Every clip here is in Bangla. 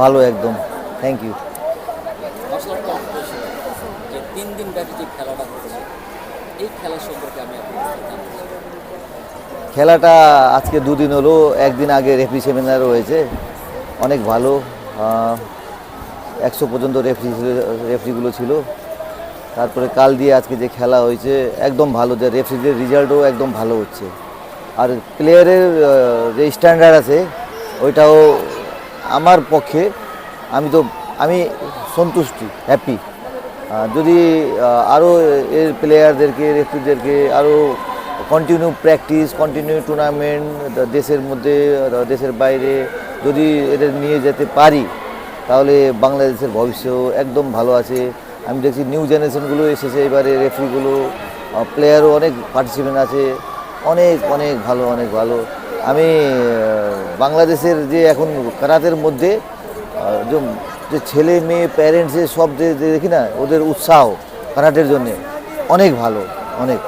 ভালো একদম। Thank you martial art competition যে তিন দিন ব্যাপী যে খেলাটা হচ্ছে এই খেলা সম্পর্কে আমি আপনার কাছে জানতে চাই। খেলাটা আজকে দুদিন হলো একদিন আগে রেফরি সেমিনার হয়েছে। অনেক ভালো। একশো পর্যন্ত রেফরি রেফরিগুলো ছিল। তারপরে কাল দিয়ে আজকে যে খেলা হয়েছে একদম ভালো। যে রেফরিদের রেজাল্টও একদম ভালো হচ্ছে। আর প্লেয়ারের যে স্ট্যান্ডার্ড আছে ওইটাও আমার পক্ষে আমি তো, আমি সন্তুষ্টি হ্যাপি যদি আরও এর প্লেয়ারদেরকে রেফরিদেরকে আরও কন্টিনিউ প্র্যাকটিস কন্টিনিউ টুর্নামেন্ট দেশের মধ্যে দেশের বাইরে যদি এদের নিয়ে যেতে পারি, তাহলে বাংলাদেশের ভবিষ্যৎ একদম ভালো আছে। আমি দেখছি নিউ জেনারেশনগুলো এসেছে, এবারে রেফরিগুলো প্লেয়ারও অনেক পার্টিসিপেন্ট আছে। অনেক অনেক ভালো অনেক ভালো। আমি বাংলাদেশের যে এখন কারাতের মধ্যে যে- ছেলে মেয়ে প্যারেন্টসের সব যে দেখি না, ওদের উৎসাহ কারাটের জন্যে অনেক ভালো, অনেক।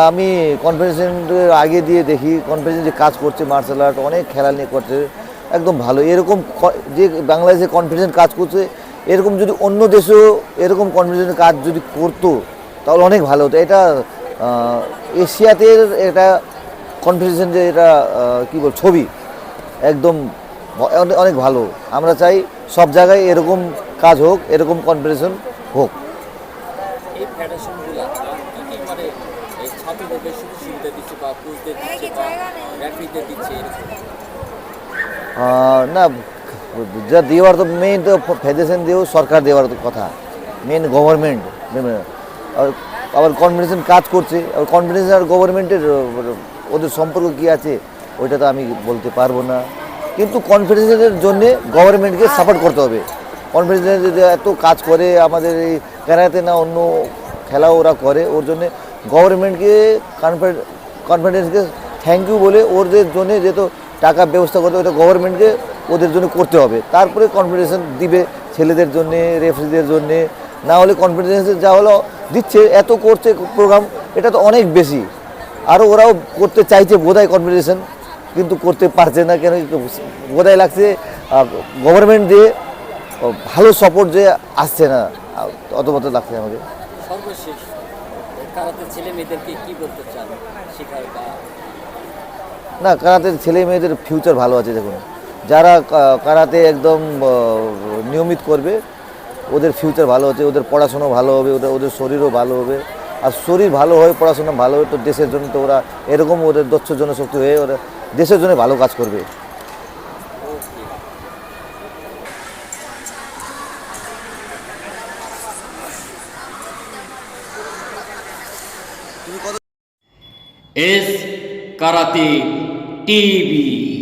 আমি কনফারেন্সের আগে দিয়ে দেখি কনফারেন্স যে কাজ করছে মার্শাল আর্ট অনেক খেলা নিয়ে করছে, একদম ভালো। এরকম যে বাংলাদেশে কনফিডেন্স কাজ করছে, এরকম যদি অন্য দেশেও এরকম কনফিডেন্স কাজ যদি করতো, তাহলে অনেক ভালো হতো। এটা এশিয়াতে এটা কনফিডেন্স যে এটা কী বল ছবি একদম অনেক- ভালো। আমরা চাই সব জায়গায় এরকম কাজ হোক এরকম কনফিডেন্স হোক। মানে আহ, না যা দেওয়ার তো মেইন তো ফেডারেশন দিয়েও সরকার দেওয়ার তো কথা। মেন গভর্নমেন্ট আবার কনফিডেন্স কাজ করছে আবার কনফিডেন্স আর গভর্নমেন্টের ওদের সম্পর্ক কী আছে ওইটা তো আমি বলতে পারব না। কিন্তু কনফিডেন্সের জন্যে গভর্নমেন্টকে সাপোর্ট করতে হবে। কনফিডেন্স যদি এত কাজ করে আমাদের এই ক্যারাতে না অন্য খেলা ওরা করে ওর জন্যে গভর্নমেন্টকে কনফিডেন্সকে থ্যাংক ইউ বলে ওদের জন্য যেহেতু টাকা ব্যবস্থা করতে ওটা গভর্নমেন্টকে ওদের জন্য করতে হবে। তারপরে কনফিডেন্স দিবে ছেলেদের জন্যে রেফারিদের জন্যে না হলে কনফিডেন্স যা হলো দিচ্ছে এত করছে প্রোগ্রাম এটা তো অনেক বেশি। আরও ওরাও করতে চাইছে বোধহয় কনফিডেন্স কিন্তু করতে পারছে না কেন বোধহয় লাগছে গভর্নমেন্ট দিয়ে ভালো সাপোর্ট যে আসছে না অত মতো লাগছে আমাকে সর্বশেষ কারাতে ছেলে মেয়েদেরকে কি বলতে চান শেখার না কারাতে ছেলে মেয়েদের ফিউচার ভালো আছে দেখুন। যারা কারাতে একদম নিয়মিত করবে ওদের ফিউচার ভালো হচ্ছে, ওদের পড়াশোনা ভালো হবে, ওদের ওদের শরীরও ভালো হবে। আর শরীর ভালো হয় পড়াশোনা ভালো হবে তো দেশের জন্য তো ওরা এরকম ওদের দক্ষ জনশক্তি হয়ে ওরা দেশের জন্য ভালো কাজ করবে। S karate TV.